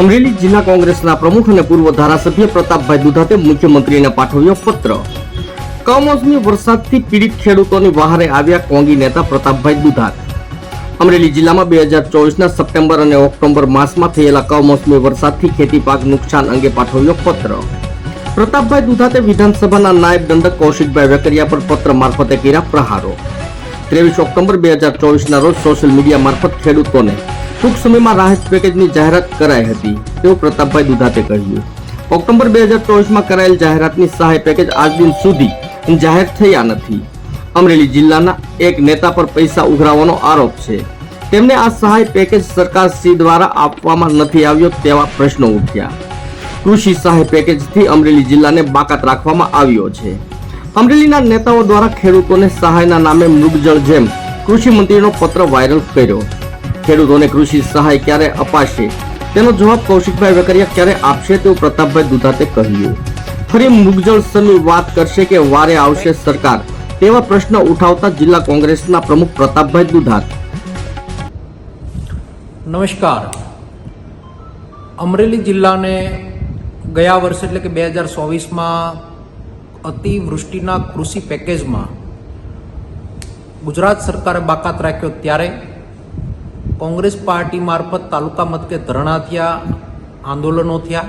અમરેલી જિલ્લા કોંગ્રેસના પ્રમુખ અને પૂર્વ ધારાસભ્ય પ્રતાપભાઈ દુધાતે મુખ્યમંત્રીને પાઠવ્યો પત્ર. કમોસમી વરસાદથી પીડિત ખેડૂતોની વહારે આવ્યા કોંગી નેતા પ્રતાપભાઈ દુધાત. અમરેલી જિલ્લામાં બે હજાર ચોવીસના સપ્ટેમ્બર અને ઓક્ટોબર માસમાં થયેલા કમોસમી વરસાદથી ખેતી પાક નુકસાન અંગે પાઠવ્યો પત્ર. પ્રતાપભાઈ દુધાતે વિધાનસભાના નાયબ દંડક કૌશિકભાઈ વેકરિયા પર પત્ર મારફતે કર્યા પ્રહારો. ત્રેવીસ ઓક્ટોબર બે હજાર ચોવીસના રોજ સોશિયલ મીડિયા મારફત ખેડૂતોને ટૂંક સમયમાં રાહત પેકેજની જાહેરાત કરાઈ હતી, તેવું પ્રતાપભાઈ દુધાતે કહ્યું. ઓક્ટોબર બે હજાર ચોવીસમાં કરાયેલ જાહેરાતની સહાય પેકેજ આજ દિન સુધી જાહેર થયા નથી. અમરેલી જિલ્લાના એક નેતા પર પૈસા ઉઘરાવવાનો આરોપ છે. તેમને આ સહાય પેકેજ સરકાર શ્રી દ્વારા આપવામાં નથી આવ્યો તેવા પ્રશ્નો ઉઠ્યા. કૃષિ સહાય પેકેજથી અમરેલી જિલ્લાને બાકાત રાખવામાં આવ્યો છે. અમરેલીના નેતાઓ દ્વારા ખેડૂતોને સહાયના નામે મૃગજળ જેમ કૃષિ મંત્રીનો પત્ર વાયરલ કર્યો. ખેડૂતોને કૃષિ સહાય ક્યારે અપાશે? તેનો જવાબ કૌશિકભાઈ વેકરિયા ક્યારે આપશે તેવું પ્રતાપભાઈ દુધાતે કહ્યું. ફરી મુગજળ સમી વાત કરશે કે વારે આવશે સરકાર, તેવા પ્રશ્ન ઉઠાવતા જિલ્લા કોંગ્રેસના પ્રમુખ પ્રતાપભાઈ દુધાત. નમસ્કાર. અમરેલી જિલ્લાને ગયા વર્ષે એટલે કે બે હજાર ચોવીસમાં અતિવૃષ્ટિના કૃષિ પેકેજમાં ગુજરાત સરકારે બાકાત રાખ્યો ત્યારે કોંગ્રેસ પાર્ટી મારફત તાલુકા મથકે ધરણા થયા, આંદોલનો થયા.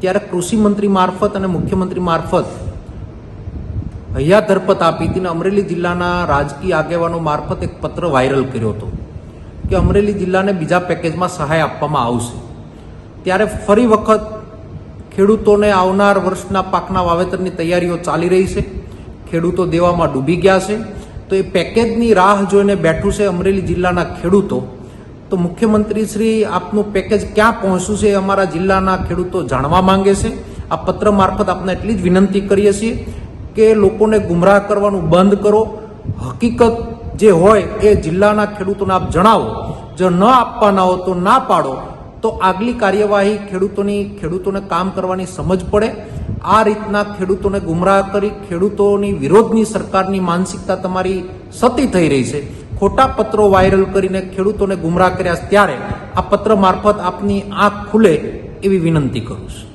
ત્યારે કૃષિ મંત્રી મારફત અને મુખ્યમંત્રી મારફત હૈયા ધરપત આપી હતી અમરેલી જિલ્લાના રાજકીય આગેવાનો મારફત એક પત્ર વાયરલ કર્યો હતો કે અમરેલી જિલ્લાને બીજા પેકેજમાં સહાય આપવામાં આવશે. ત્યારે ફરી વખત ખેડૂતોને આવનાર વર્ષના પાકના વાવેતરની તૈયારીઓ ચાલી રહી છે. ખેડૂતો દેવામાં ડૂબી ગયા છે. તો એ પેકેજની રાહ જોઈને બેઠું છે અમરેલી જિલ્લાના ખેડૂતો. તો મુખ્યમંત્રી શ્રી, આપનું પેકેજ ક્યાં પહોંચ્યું છે એ અમારા જિલ્લાના ખેડૂતો જાણવા માંગે છે. આ પત્ર મારફત આપને એટલી જ વિનંતી કરીએ છીએ કે લોકોને ગુમરાહ કરવાનું બંધ કરો. હકીકત જે હોય એ જિલ્લાના ખેડૂતોને આપ જણાવો. જો ન આપવાના હો તો ના પાડો. તો આગલી કાર્યવાહી ખેડૂતોની, ખેડૂતોને કામ કરવાની સમજ પડે. આ રીતના ખેડૂતોને ગુમરાહ કરી ખેડૂતોની વિરોધની સરકારની માનસિકતા તમારી સતી થઈ રહી છે. ખોટા પત્રો વાયરલ કરીને ખેડૂતોને ગુમરાહ કર્યા ત્યારે આ પત્ર મારફત આપની આંખ ખુલે એવી વિનંતી કરું છું.